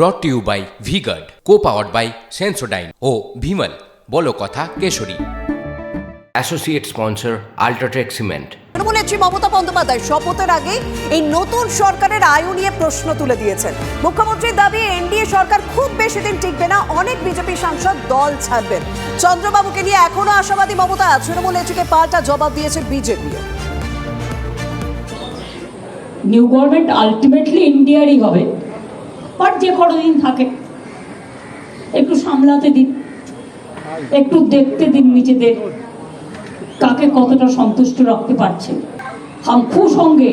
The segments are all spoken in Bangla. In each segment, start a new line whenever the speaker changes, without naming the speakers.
Brought to you by V Guard co powered by Sensodyne ও ভিমল বলো কথা কেশরী। অ্যাসোসিয়েট স্পন্সর আল্ট্রাটেক সিমেন্ট
নেত্রী মমতা বন্দ্যোপাধ্যায় শপথের আগে এই নতুন সরকারের আয়ু নিয়ে প্রশ্ন তুলে দিয়েছেন। মুখ্যমন্ত্রীর দাবি এনডিএ সরকার খুব বেশি দিন টিকবে না অনেক বিজেপি সাংসদ দল ছাড়বেন। চন্দ্রবাবুকে নিয়ে এখনও আশাবাদী মমতা তৃণমূল নেত্রীকে পাল্টা জবাব দিয়েছে বিজেপিও।
নিউ গভর্নমেন্ট আলটিমেটলি ইন্ডিয়ারই হবে। বাট যে কতদিন থাকে একটু সামলাতে দিন একটু দেখতে দিন নিজেদের কাকে কতটা সন্তুষ্ট রাখতে পারছে हम खुश होंगे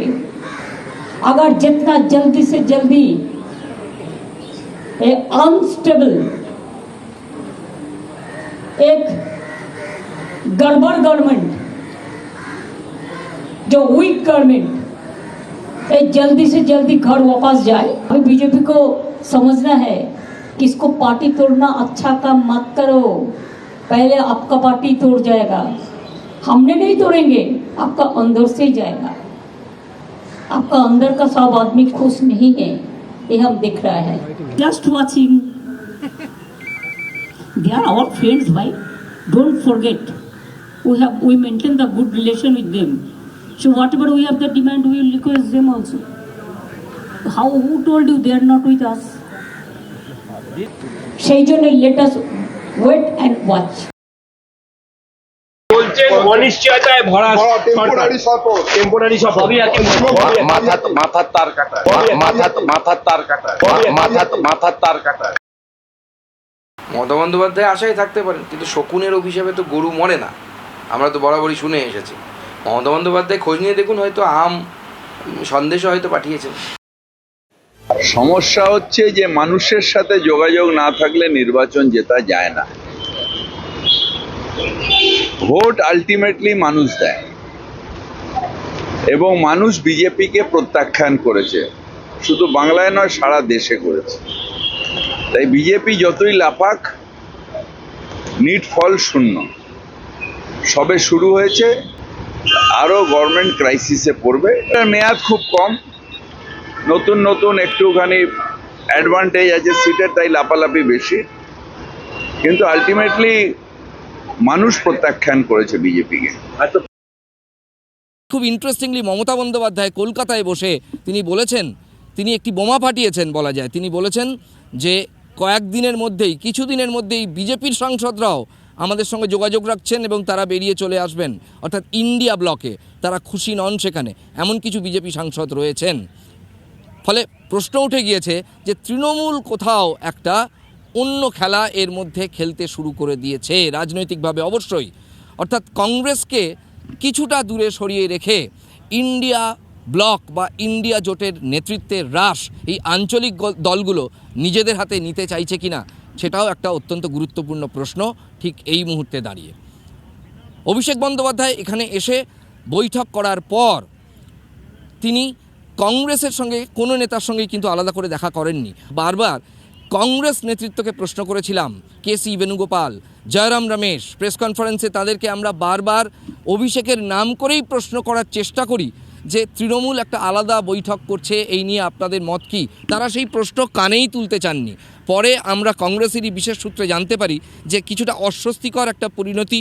अगर जितना जल्दी से जल्दी ए अनस्टेबल एक गड़बड़ गवर्नमेंट जो वीक गवर्नमेंट ये जल्दी से जल्दी घर वापस जाए। अभी बीजेपी को समझना है कि इसको पार्टी तोड़ना अच्छा काम मत करो। पहले आपका पार्टी तोड़ जाएगा। हमने नहीं तोड़ेंगे, आपका अंदर से ही जाएगा। आपका अंदर का सब आदमी खुश नहीं है, ये हम दिख रहा है। Just watching they are our friends right don't forget, we have, we maintain the good relation with them. So whatever we have the demand we will request them also. How who told you they are not with us? সেই জন্য let us wait and watch.
বলছেন অনিশ্চয়তায় ভরা
ভরা
সরকার। টেম্পোরারি সব
মাথা মাথার তার কাটা মাথা মাথার তার কাটা মাথা মাথার তার কাটা
মমতা বন্দ্যোপাধ্যায় আশায় থাকতে পারেন কিন্তু শকুনের অভিশাপে তো গরু মরে না। আমরা তো বরাবরই শুনে এসেছি। মমতা বন্দ্যোপাধ্যায় খোঁজ নিয়ে দেখুন হয়তো আম উম, সন্দেশও হয়তো পাঠিয়েছেন।
সমস্যা হচ্ছে যে মানুষের সাথে যোগাযোগ না থাকলে নির্বাচন জেতা যায় না। ভোট আলটিমেটলি মানুষ দেয়। এবং মানুষ বিজেপিকে প্রত্যাখ্যান করেছে। শুধু বাংলায় নয় সারা দেশে করেছে। তাই বিজেপি যতই লাফাক নিট ফল শূন্য। সবে শুরু হয়েছে আরও গভর্নমেন্ট ক্রাইসিসে পড়বে। এটার মেয়াদ খুব কম। নতুন নতুন একটুখানি অ্যাডভান্টেজ আছে সিটের তাই লাপালাপি বেশি। কিন্তু আলটিমেটলি মানুষ প্রত্যাখ্যান করেছে বিজেপিকে।
খুব ইন্টারেস্টিংলি মমতা বন্দ্যোপাধ্যায় কলকাতায় বসে তিনি বলেছেন, তিনি একটি বোমা ফাটিয়েছেন বলা যায়। তিনি বলেছেন যে কয়েকদিনের মধ্যেই, কিছুদিনের মধ্যেই বিজেপির সাংসদরাও আমাদের সঙ্গে যোগাযোগ রাখছেন এবং তারা বেরিয়ে চলে আসবেন। অর্থাৎ ইন্ডিয়া ব্লকে তারা খুশি নন সেখানে। এমন কিছু বিজেপি সাংসদ রয়েছেন। ফলে প্রশ্ন উঠে গিয়েছে যে, তৃণমূল কোথাও একটা অন্য খেলা এর মধ্যে খেলতে শুরু করে দিয়েছে, রাজনৈতিকভাবে অবশ্যই। অর্থাৎ কংগ্রেসকে কিছুটা দূরে সরিয়ে রেখে ইন্ডিয়া ব্লক বা ইন্ডিয়া জোটের নেতৃত্বের হ্রাস এই আঞ্চলিক গল- দলগুলো নিজেদের হাতে নিতে চাইছে কিনা সেটাও একটা অত্যন্ত গুরুত্বপূর্ণ প্রশ্ন ঠিক এই মুহূর্তে দাঁড়িয়ে। অভিষেক বন্দ্যোপাধ্যায় এখানে এসে বৈঠক করার পর তিনি কংগ্রেসের সঙ্গে, কোনো নেতার সঙ্গে কিন্তু আলাদা করে দেখা করেননি। বারবার কংগ্রেস নেতৃত্বকে প্রশ্ন করেছিলাম, K C Venugopal, Jairam Ramesh, press কনফারেন্সে তাদেরকে আমরা বারবার অভিষেকের নাম করেই প্রশ্ন করার চেষ্টা করি। যে তৃণমূল একটা আলাদা বৈঠক করছে, এই নিয়ে আপনাদের মত কি? তারা সেই প্রশ্ন কানেই তুলতে চাননি। পরে আমরা কংগ্রেসেরই বিশেষ সূত্রে জানতে পারি যে কিছুটা অস্বস্তিকর একটা পরিণতি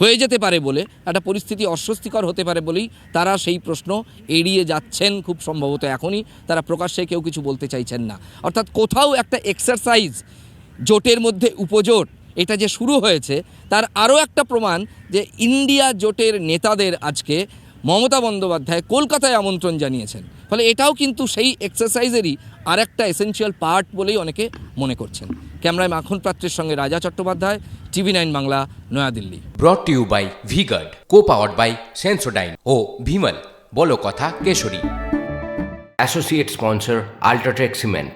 হয়ে যেতে পারে বলে, একটা পরিস্থিতি অস্বস্তিকর হতে পারে বলেই তারা সেই প্রশ্ন এড়িয়ে যাচ্ছেন খুব সম্ভবত এখনই। তারা প্রকাশ্যে কেউ কিছু বলতে চাইছেন না। অর্থাৎ কোথাও একটা এক্সারসাইজ জোটের মধ্যে উপজোট, এটা যে শুরু হয়েছে, তার আরও একটা প্রমাণ যে ইন্ডিয়া জোটের নেতাদের আজকে মমতা বন্দ্যোপাধ্যায় কলকাতায় আমন্ত্রণ জানিয়েছেন। ফলে এটাও কিন্তু সেই এক্সারসাইজেরই আর একটা এসেনশিয়াল পার্ট বলেই অনেকে মনে করছেন। ক্যামেরায় মাখন পাত্রের সঙ্গে Raja Chattopadhyay TV nine Bangla
New Delhi. Brought to you by V Guard co powered by Sensodyne ও ভিমল বলো কথা Keshari. Associate sponsor UltraTech cement